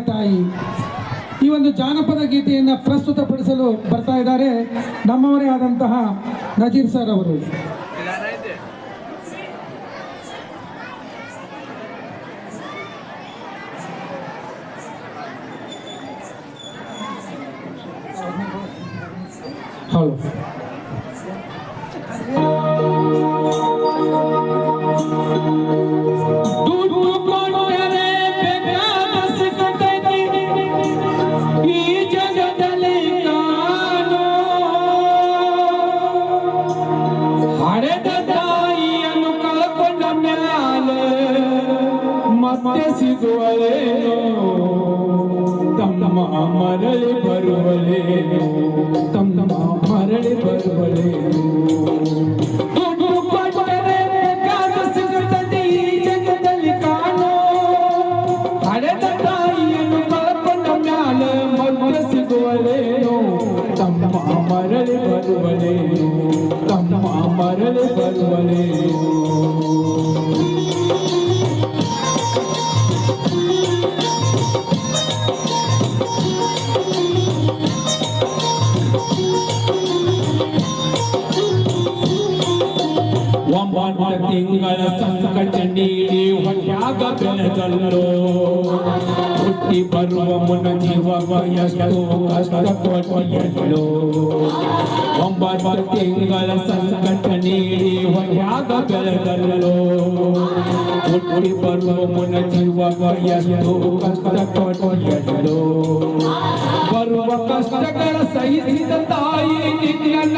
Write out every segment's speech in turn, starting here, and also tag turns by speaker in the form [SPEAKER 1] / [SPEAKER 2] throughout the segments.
[SPEAKER 1] ತಾಯಿ. ಈ ಒಂದು ಜಾನಪದ ಗೀತೆಯನ್ನು ಪ್ರಸ್ತುತಪಡಿಸಲು ಬರ್ತಾ ಇದ್ದಾರೆ ನಮ್ಮವರೇ ಆದಂತಹ ನಜೀರ್ ಸರ್ ಅವರು. ಹೌದು. ಮತ್ತೆ ಸಿಗುವಲೇನೋ ತಮ್ಮ ಮರಳಿ ಬರುವಲೇನು ತಮ್ಮ ಮರಳಿ ಬರುವಲೇನು ತಮ್ಮ ಮರಳಿ ಬರುವಲೇನು ತಮ್ಮ ಮರಳಿ ಬರುವಲೇನೋ ಒಂಬತ್ತು ತಿಂಗಳ ಸಂಕಟ ನೀಡಿ ಹೊಟ್ಯಾಗ ಬೆಳೆದಲ್ಲೋ ಹುಟ್ಟಿ ಬರುವ ಮುನ್ನ ಜೀವ ಎಷ್ಟು ಕಷ್ಟಪಟ್ಟಿಯಲ್ಲೋ ಒಂಬತ್ತು ತಿಂಗಳ ಸಂಕಟ ನೀಡಿ ಹೊಟ್ಯಾಗ ಬೆಳೆದಲ್ಲೋ ಹುಟ್ಟಿ ಬರುವ ಮುನ್ನ ಜೀವ ಎಷ್ಟು ಕಷ್ಟಪಟ್ಟಿಯಲ್ಲೋ ಬರುವ ಕಷ್ಟಗಳ ಸಹಿಸಿದ ತಾಯಿ ನಿನ್ನ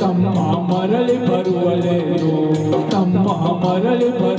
[SPEAKER 1] ತಮ್ಮ ಮರಳಿ ಬರುವಲೇನೋ ತಮ್ಮ ಮರಳಿ ಬರುವಲೇನೋ